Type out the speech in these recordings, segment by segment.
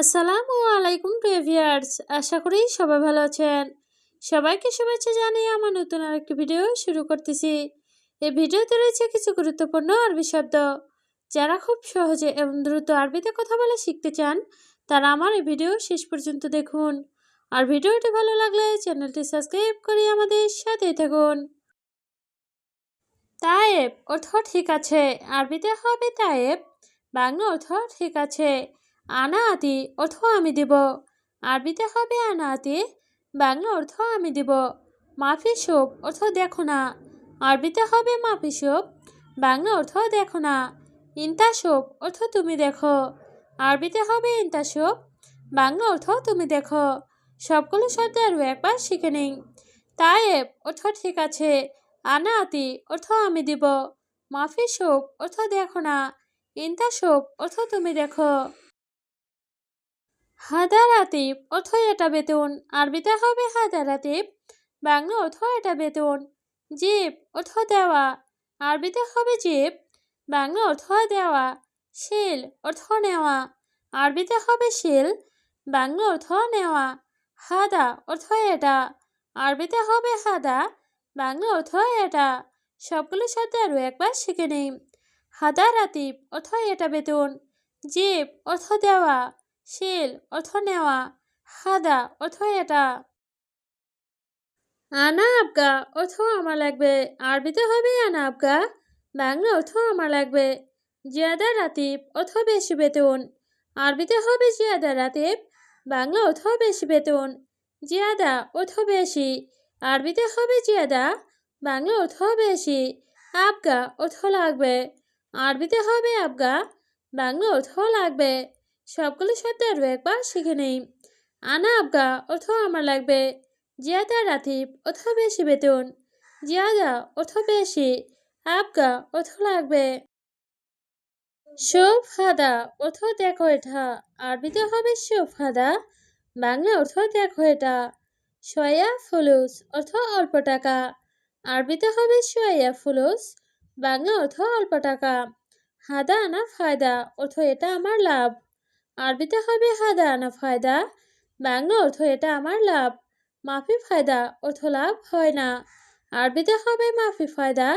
আসসালামু আলাইকুম প্রিভিয়ার্স, আশা করি সবাই ভালো আছেন। সবাইকে শুভেচ্ছা জানিয়ে আমার নতুন আরেকটি ভিডিও শুরু করতেছি। এই ভিডিওতে রয়েছে কিছু গুরুত্বপূর্ণ আরবি শব্দ। যারা খুব সহজে এবং দ্রুত আরবিতে কথা বলে শিখতে চান, তারা আমার এই ভিডিও শেষ পর্যন্ত দেখুন। আর ভিডিওটি ভালো লাগলে চ্যানেলটি সাবস্ক্রাইব করে আমাদের সাথেই থাকুন। তায়েব অর্থ ঠিক আছে, আরবিতে হবে তায়েব, বাংলা অর্থ ঠিক আছে। আনা আতি অর্থ আমি দেব। আরবিতে হবে আনা আতি বাংলা অর্থ আমি দেব। মাফি সোপ অর্থ দেখো না। আরবিতে হবে মাফি সোপ বাংলা অর্থ দেখো না। ইন্তা সোপ অর্থ তুমি দেখো। আরবিতে হবে ইন্তা সোপ বাংলা অর্থ তুমি দেখো। সবগুলো শব্দ আরও একবার শিখে নিন। তায়েব অর্থ ঠিক আছে আনা আতি অর্থ আমি দিব। মাফি সোপ অর্থ দেখো না। ইন্তা সোপ অর্থ তুমি দেখো। হাদার আতিব অর্থ এটা বেতন। আরবিতে হবে হাদার আতিব বাংলা অর্থ এটা বেতন। জিপ অর্থ দেওয়া। আরবিতে হবে জিপ বাংলা অর্থ দেওয়া। শিল অর্থ নেওয়া। আরবিতে হবে শিল, বাংলা অর্থ নেওয়া। হাদা অর্থ এটা। আরবিতে হবে হাদা, বাংলা অর্থ এটা। সবগুলো শব্দ আরও একবার শিখে নিই। হাদা রাতিব অর্থ এটা বেতন। জিপ অর্থ দেওয়া। শিল, অর্থ নেওয়া, হাদা, অর্থ এটা। আনা আবগা, অর্থ আমার লাগবে। আরবিতে হবে আনা আবগা, বাংলা অর্থ আমার লাগবে। জিয়াদা রাতিব, অর্থ বেশি বেতন। আরবিতে হবে জিয়াদা রাতিব, বাংলা অর্থ বেশি বেতন। জিয়াদা, অর্থ বেশি। আরবিতে হবে জিয়াদা, বাংলা অর্থ বেশি। আবগা, অর্থ লাগবে। আরবিতে হবে আবগা, বাংলা অর্থ লাগবে। সবগুলো শব্দ আরও একবার শিখে নেই। আনা আবগা অর্থ আমার লাগবে, জিয়াদা রাতিব অর্থ বেশি বেতন, জিয়াদা অর্থ বেশি, আবগা অর্থ লাগবে। হাদা অর্থ দেখো এটা, আরবিতে হবে হাদা বাংলা অর্থ দেখো এটা। সয়া ফুলুস অর্থ অল্প টাকা, আরবিতে হবে সয়া ফুলুস, বাংলা অর্থ অল্প টাকা। হাদা আনা ফায়দা অর্থ এটা আমার লাভ। আরবিতে হবে হাদা আনা ফায়দা? বাংলা অর্থ এটা আমার লাভ। মাফি ফায়দা অর্থ লাভ হয় না। আরবিতে হবে মাফি ফায়দা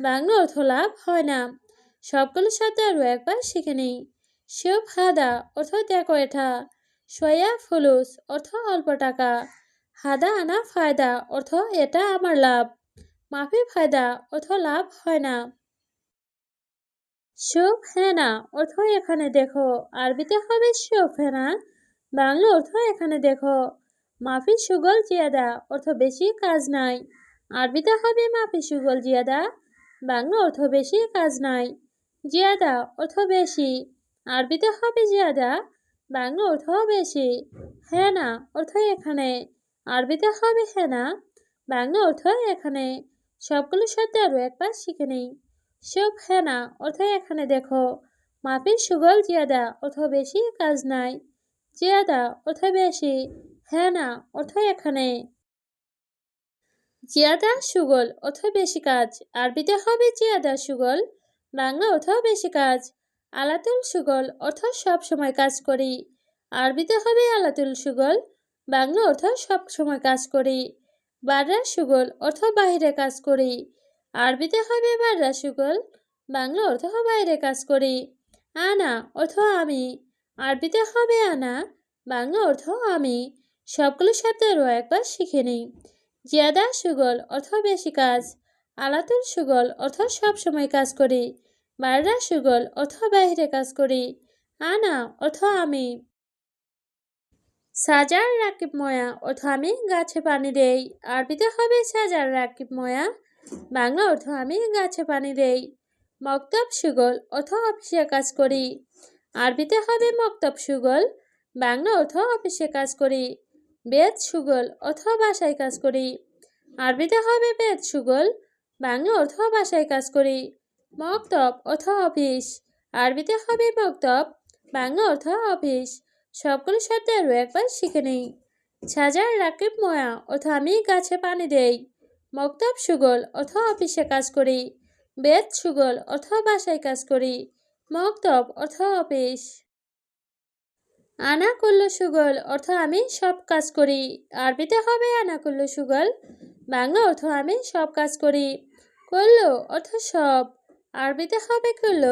বাংলা অর্থ লাভ হয় না। সবগুলো শব্দ আরও একবার শিখে নিই। শিব হাদা অর্থ দেখো এটা। সয়া ফুলুস অর্থ অল্প টাকা। হাদা আনা ফায়দা অর্থ এটা আমার লাভ। মাফি ফায়দা অর্থ লাভ হয় না। শুভ হেনা অর্থ এখানে দেখো। আরবিতে হবে শুভ হেনা বাংলা অর্থ এখানে দেখো মাফি সুগল জিয়াদা, অর্থ বেশি কাজ নাই। আরবিতে হবে মাফি সুগল জিয়াদা, বাংলা অর্থ বেশি কাজ নাই। জিয়াদা, অর্থ বেশি। আরবিতে হবে জিয়াদা, বাংলা অর্থ বেশি। হেনা অর্থ এখানে। আরবিতে হবে হেনা বাংলা অর্থ এখানে। সবগুলো শব্দ আরও একবার শিখে নেই। সব হেনা অর্থ এখানে দেখো মাপির সুগল জিয়াদা অর্থ বেশি কাজ নাই। জিয়াদা অর্থ বেশি। হেনা অর্থ এখানে। জিয়াদা সুগল অর্থ বেশি কাজ। আরবিতে হবে জিয়াদা সুগল, বাংলা অর্থ বেশি কাজ। আলাতুল সুগল অর্থ সব সময় কাজ করি। আরবিতে হবে আলাতুল সুগল, বাংলা অর্থ সব সময় কাজ করি। বাররা সুগল অর্থ বাহিরে কাজ করি। আরবিতে হবে বাররা সুগল বাংলা অর্থ বাইরে কাজ করি। আনা অর্থ আমি, আরবিতে হবে আনা, বাংলা অর্থ আমি। সবগুলো শব্দেরও একবার শিখে নিই। জিয়াদা সুগল অর্থ বেশি কাজ, আলাতুল সুগল অর্থ সব সময় কাজ করি। বাররা সুগল অর্থ বাহিরে কাজ করি। আনা অর্থ আমি। সাজার রাকিব ময়া অর্থ আমি গাছে পানি দেই। আরবিতে হবে সাজার রাকিব ময়া বাংলা অর্থ আমি গাছে পানি দেই। মক্তব সুগল অর্থ অফিসে কাজ করি। আরবিতে হবে মক্তব সুগল, বাংলা অর্থ অফিসে কাজ করি। বেদ সুগল অর্থ বাসায় কাজ করি। আরবিতে হবে বেদ সুগল, বাংলা অর্থ বাসায় কাজ করি। মক্তব অর্থ অফিস, আরবিতে হবে মক্তব, বাংলা অর্থ অফিস। সবগুলো শব্দ আরও একবার শিখে নেই। সাজার রাকিব ময়া অর্থ আমি গাছে পানি দেই। মক্তব সুগল অর্থ অফিসে কাজ করি, বেদ সুগল অর্থ বাসায় কাজ করি, মক্তব অর্থ অফিস। আনা করল সুগল অর্থ আমি সব কাজ করি, আরবিতে হবে আনা করল সুগল, বাংলা অর্থ আমি সব কাজ করি করল অর্থ সব, আরবিতে হবে করল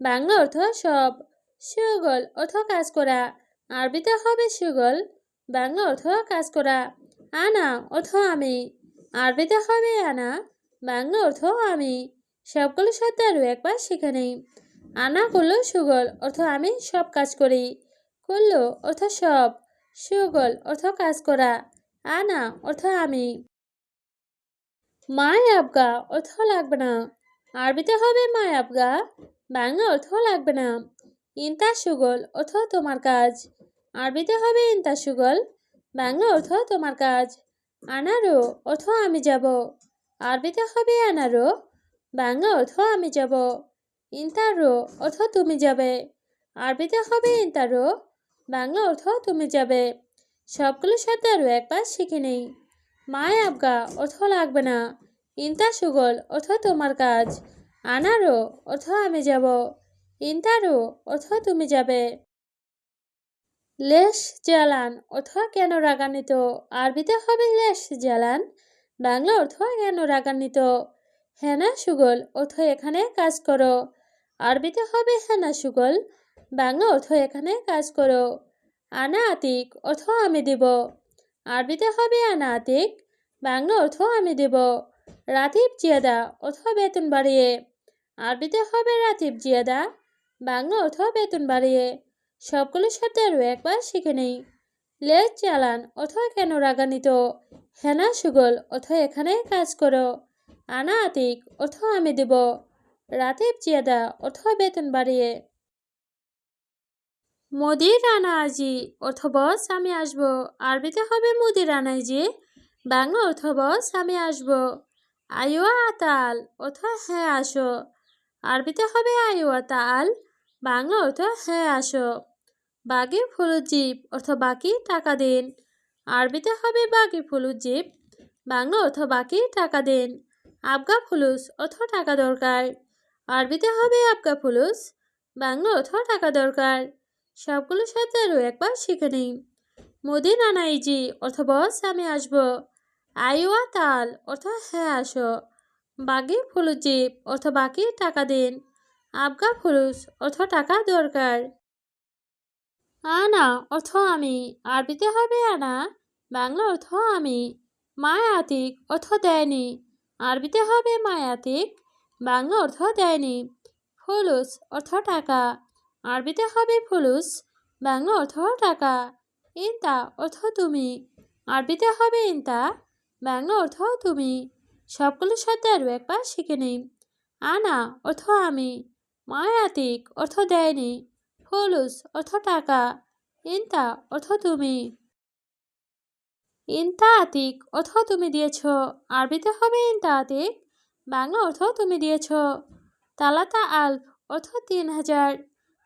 বাংলা অর্থ সব, সুগল অর্থ কাজ করা, আরবিতে হবে সুগল, বাংলা অর্থ কাজ করা, আনা অর্থ আমি। আরবিতে হবে, আনা। বাংলা অর্থ আমি। সবগুলো শব্দ আরও একবার শিখে নেই। আনা করল সুগল, অর্থ আমি সব কাজ করি। করল অর্থ সব, সুগল অর্থ কাজ করা। আনা অর্থ আমি। মায় আবগা অর্থ লাগবে না। আরবিতে হবে মায় আবগা, বাংলা অর্থ লাগবে না। ইন্তা সুগল অর্থ তোমার কাজ। আরবিতে হবে ইন্তা সুগল, বাংলা অর্থ তোমার কাজ। আনারো অর্থ আমি যাব। আরবিতে হবে আনারো। বাংলা অর্থ আমি যাব। ইন্তারো অর্থ তুমি যাবে। আরবিতে হবে ইন্তারো। বাংলা অর্থ তুমি যাবে। সবগুলো শব্দ আরও একবার শিখে নেই। মায় আবগা অর্থ লাগবে না। ইন্তা সুগল অর্থ তোমার কাজ। আনারো অর্থ আমি যাব। ইন্তারো অর্থ তুমি যাবে। লেশ জ্বালান অর্থ কেন রাগান্বিত? আরবিতে হবে লেশ জ্বালান, বাংলা অর্থ কেন রাগান্বিত? হেনা সুগল অর্থ এখানে কাজ করো। আরবিতে হবে হেনা সুগল, বাংলা অর্থ এখানে কাজ করো। আনা আতিক অর্থ আমি দেব। আরবিতে হবে আনা আতিক বাংলা অর্থ আমি দেব। রাতিব জিয়াদা অর্থ বেতন বাড়িয়ে। আরবিতে হবে রাতিব জিয়াদা, বাংলা অর্থ বেতন বাড়িয়ে। সবগুলো শব্দ আরও একবার শিখে নেই। লেজ চালান অর্থ কেন রাগান্বিত? হেনা, সুগল অর্থ এখানে কাজ করো। আনা, আতিক অর্থ আমি দেব। রাতিব, জিয়াদা অর্থ বেতন বাড়িয়ে। মুদির রানা, আজি অর্থ বস, আমি আসব। আরবিতে হবে মুদির রানাইজি বাংলা অর্থ বস, আমি আসব। আইওয়া আতাল অর্থ হ্যাঁ আসো। আরবিতে হবে আইওয়া তাল। বাংলা অর্থ হ্যাঁ আসো। বাগি ফুলুজীব অর্থ বাকি, টাকা দিন। আরবিতে হবে বাগি ফুলুজীব বাংলা অর্থ বাকি, টাকা দিন। আবগা ফুলুস, অর্থ টাকা দরকার। আরবিতে হবে আবগা ফুলুস, বাংলা অর্থ টাকা দরকার। সবগুলো শব্দ আরও একবার শিখে নিই মুদিন আনাইজি অর্থ বস, আমি আসব। আইওয়া তাল, অর্থ হ্যাঁ আসো। বাগি ফুলুজীব অর্থ বাকি, টাকা দিন। আবগা ফুলুস অর্থ টাকা দরকার। আনা অর্থ আমি। আরবিতে হবে আনা, বাংলা অর্থ আমি। মায়াতিক, অর্থ দেয়নি। আরবিতে হবে মায়াতিক, বাংলা অর্থ দেয়নি। ফুলুস, অর্থ টাকা। আরবিতে হবে ফুলুস, বাংলা অর্থ টাকা। ইন্তা, অর্থ তুমি। আরবিতে হবে ইন্তা, বাংলা অর্থ তুমি। সবগুলো শব্দ আরও একবার শিখে নিই। আনা অর্থ আমি। মায়াতিক অর্থ দেয়নি, ফুলুস অর্থ টাকা, ইন্তা অর্থ তুমি। ইন্তা আতিক অর্থ তুমি দিয়েছ, আরবিতে হবে ইন্তা আতিক বাংলা অর্থ তুমি দিয়েছ। তালাতা আলফ অর্থ তিন হাজার,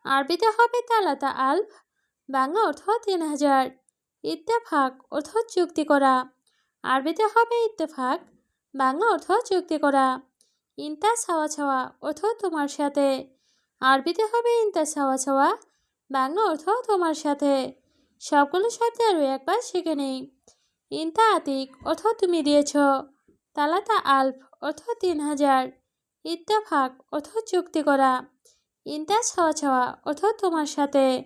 আরবিতে হবে তালাতা আলফ, বাংলা অর্থ তিন হাজার। ইত্তেফাক অর্থ চুক্তি করা, আরবিতে হবে ইত্তেফাক, বাংলা অর্থ চুক্তি করা। ইন্তা ছাওয়া ছাওয়া অর্থ তোমার সাথে। আরবিতে হবে ইন্তা ছাওয়া ছাওয়া। বাংলা অর্থ তোমার সাথে। সবগুলো শব্দ আরও একবার শিখে নেই। ইন্তা আতিক অর্থ তুমি দিয়েছ। তালাতা আলফ অর্থ তিন হাজার। ইত্তেফাক অর্থ চুক্তি করা। ইন্তা ছাওয়া ছাওয়া অর্থ তোমার সাথে।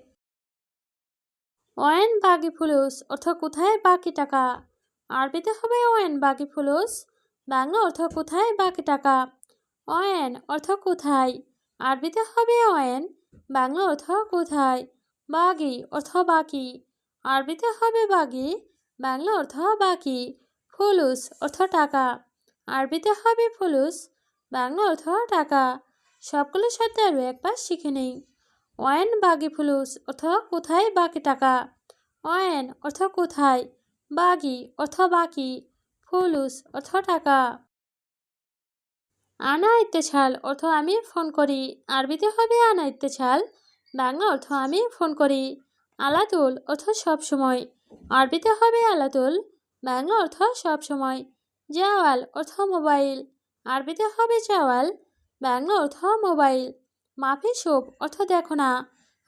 ওয়েন বাগি ফুলুস অর্থ কোথায় বাকি টাকা? আরবিতে হবে ওয়েন বাগি ফুলুস। বাংলা অর্থ কোথায় বাকি টাকা? ওয়েন অর্থ কোথায়? আরবিতে হবে অয়েন বাংলা অর্থ কোথায়? বাগি অর্থ বাকি। আরবিতে হবে বাগি, বাংলা অর্থ বাকি। ফুলুস অর্থ টাকা। আরবিতে হবে ফুলুস, বাংলা অর্থ টাকা। সবগুলো শব্দ আরও একবার শিখে নেই। ওয়েন, বাগি, ফুলুস অর্থ কোথায়, বাকি টাকা। ওয়েন অর্থ কোথায়, বাগি অর্থ বাকি। ফুলুস অর্থ টাকা। আনা ইত্তেছাল অর্থ আমি ফোন করি। আরবিতে হবে আনা ইত্তেছাল বাংলা অর্থ আমি ফোন করি। আলাতুল, অর্থ সব সময়। আরবিতে হবে আলাতুল, বাংলা অর্থ সব সময়। জাওয়াল, অর্থ মোবাইল। আরবিতে হবে জাওয়াল, বাংলা অর্থ মোবাইল। মাফি শোপ অর্থ দেখো না।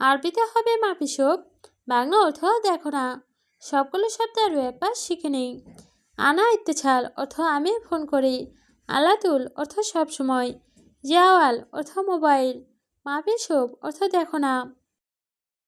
আরবিতে হবে মাফি শোপ বাংলা অর্থ দেখো না। সবগুলো শব্দ আরও একবার শিখে নেই। আনা ইত্তেছাল অর্থ আমি ফোন করি। আলাতুল অর্থ সবসময় জিয়াওয়াল অর্থ মোবাইল মাপে সব অর্থ দেখো না